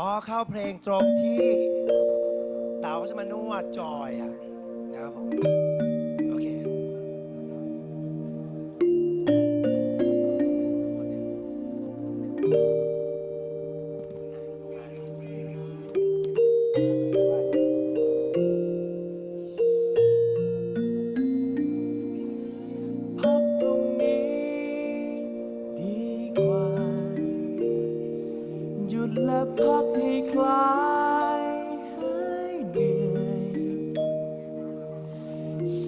อ๋อเข้าเพลงตรงที่เต๋าเขาจะมานวดจอยอะนะครับผม และพักให้คลายหายเหนื่อย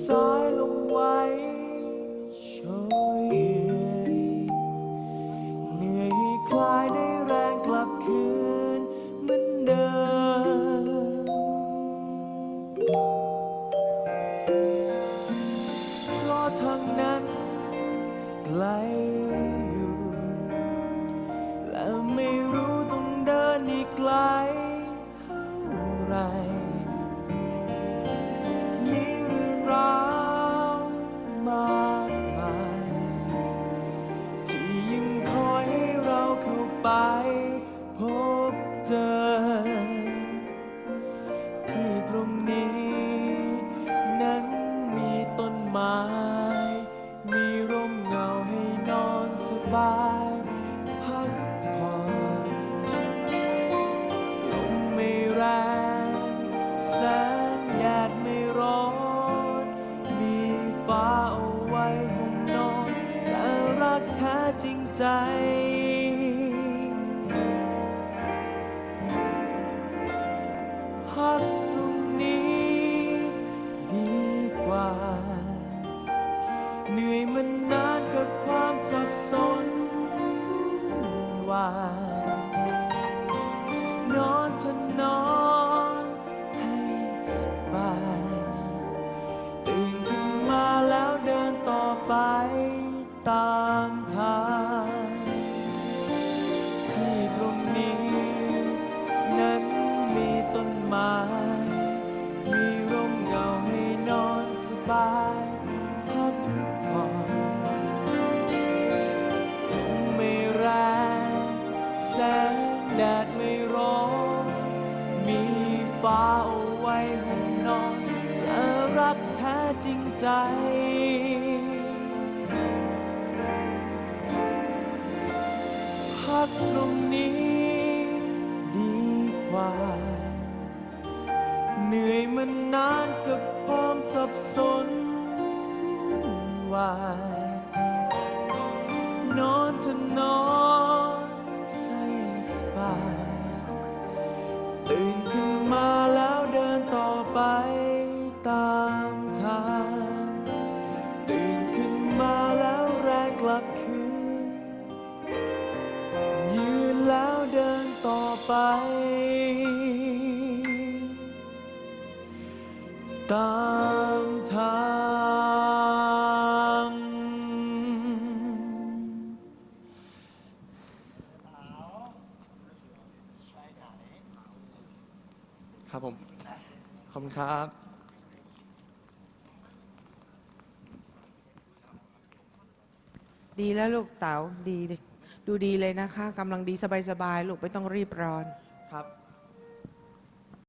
สายลงไว้โชยเอื่อยเหนื่อยให้คลายได้แรงกลับคืนเหมือนเดิม เพราะทางนั้นไกล นี้ นั้นมีต้นไม้ มีร่มเงาให้นอนสบายพักผ่อนลมไม่แรงแสงแดดไม่ร้อน มีฟ้าเอาไว้ห้องนอน และรักแท้จริงใจพัก มันนานกับความสับสนวานนอนเถอะนอน ดดไม่ร้อน มีฟ้าเอาไว้ให้นอนและรักแท้จริงใจ พักตรงนี้ดีกว่า เหนื่อยมันนานกับความสับสนวาย ไป ตามทางครับผม ขอบคุณครับดีแล้วลูกเต๋าดีดิ ดูดีเลยนะคะกำลังดีสบายๆลูกไม่ต้องรีบร้อน ครับ